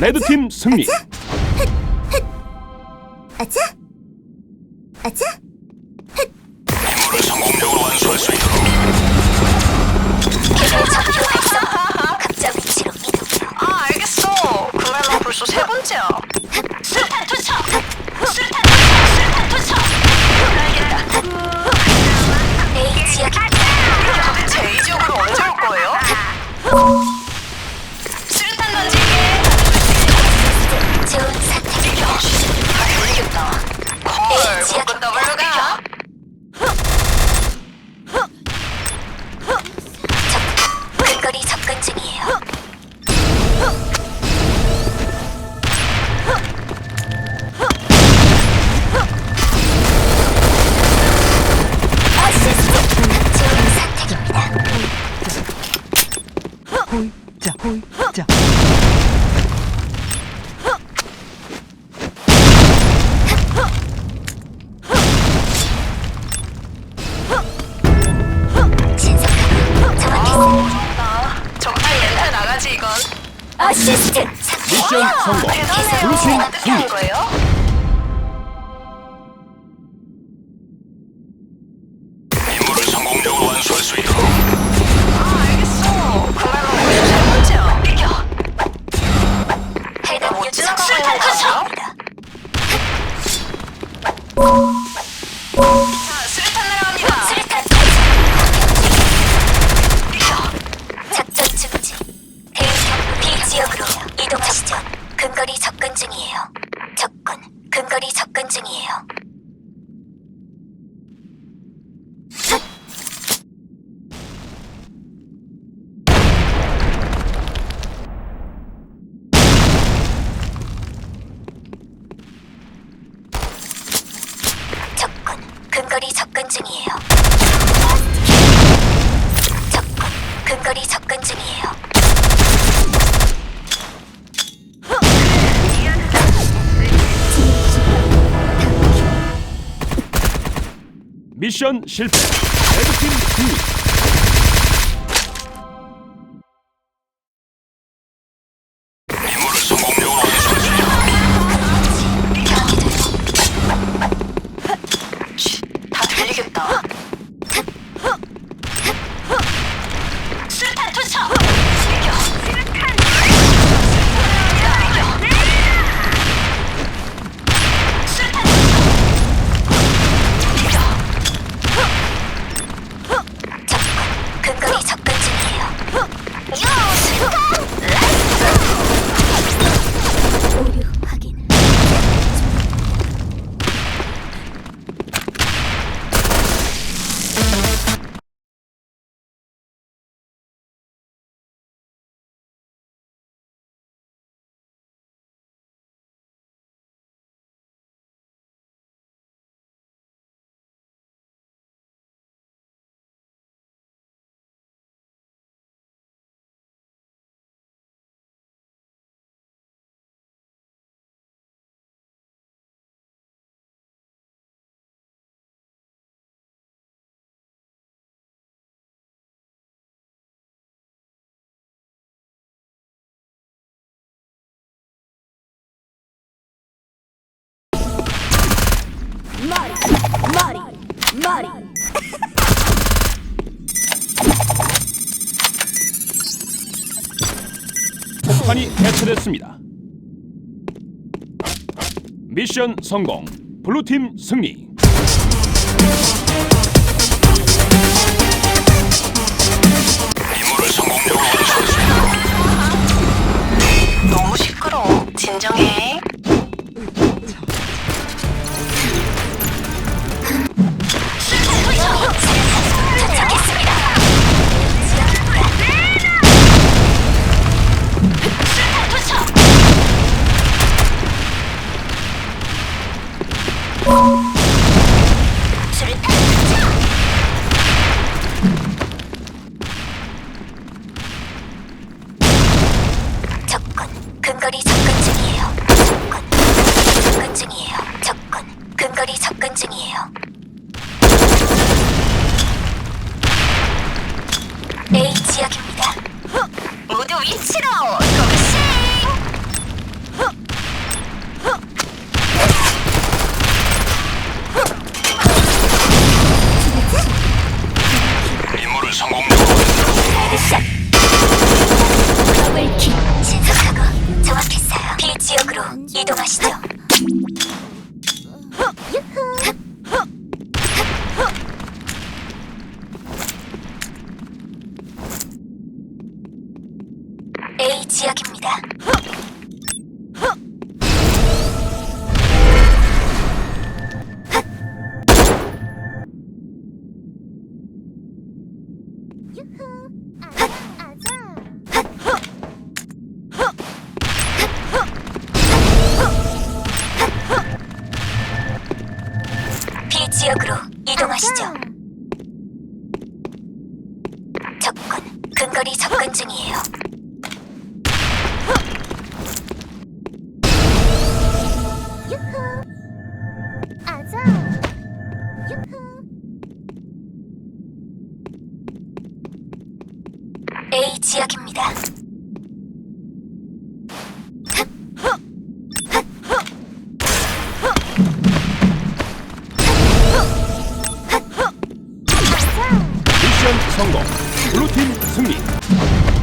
레드팀 승리. 아차! 시스템 미션 성공. 블루팀 승리. 미션 실패. 레드팀 승리. 머리, 머리, 머리. 폭탄이 해체됐습니다. 미션 성공. 블루팀 승리. 너무 시끄러워. 진정해. A 지역입니다. 모두 위치로 임무를 성공적으로 더블킥 신속하고 정확했어요. B 지역으로 이동하시죠. 지역입니다. 지역으로 이동하시죠. 지역입니다. 미션 성공. 블루팀 승리.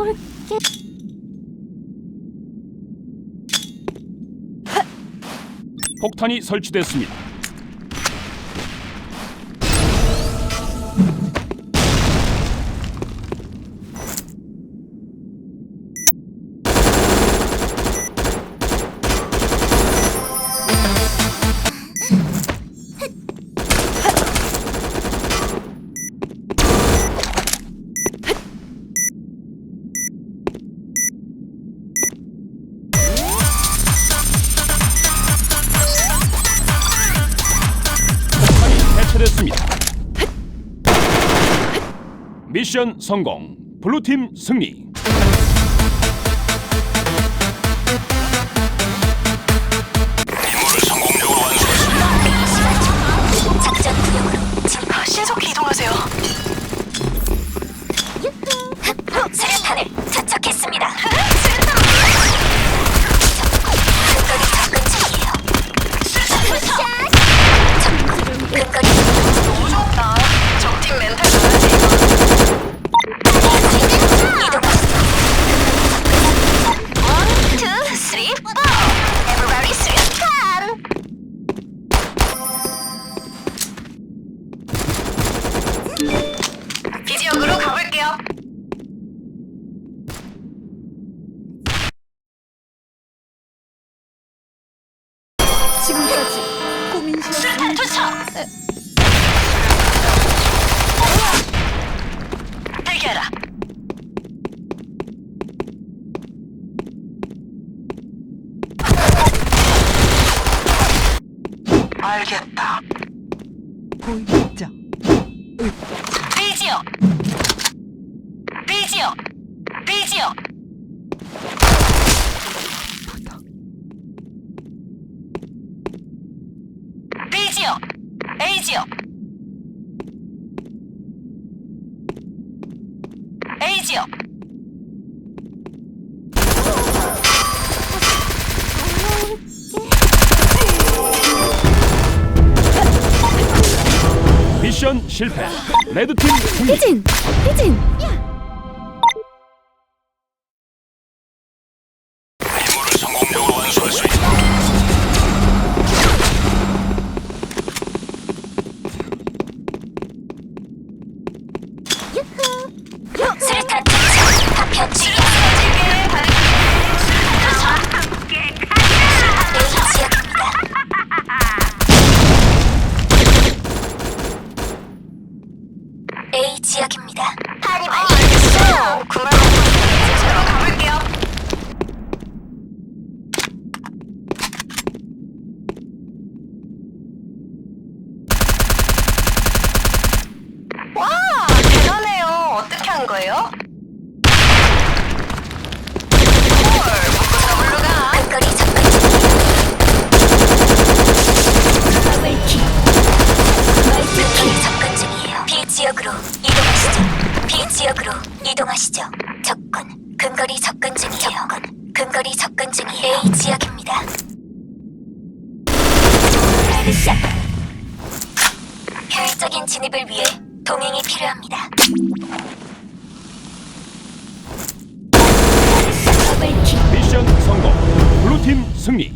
올게. 폭탄이 설치됐습니다. 미션 성공. 블루팀 승리. 임무를 성공적으로 있도록 작전 구역으로 진입. 신속히 이동하세요. 알겠다. 지역. B 지역. A 지역. A 지역. 미션 실패. 레드팀 승리. 혜진. 임 A 지역입니다. 아니, 어... 알겠어~ 그만. 저로 가볼게요. 와 대단해요. 어떻게 한 거예요? 위해 동행이 필요합니다. 미션 성공. 블루팀 승리.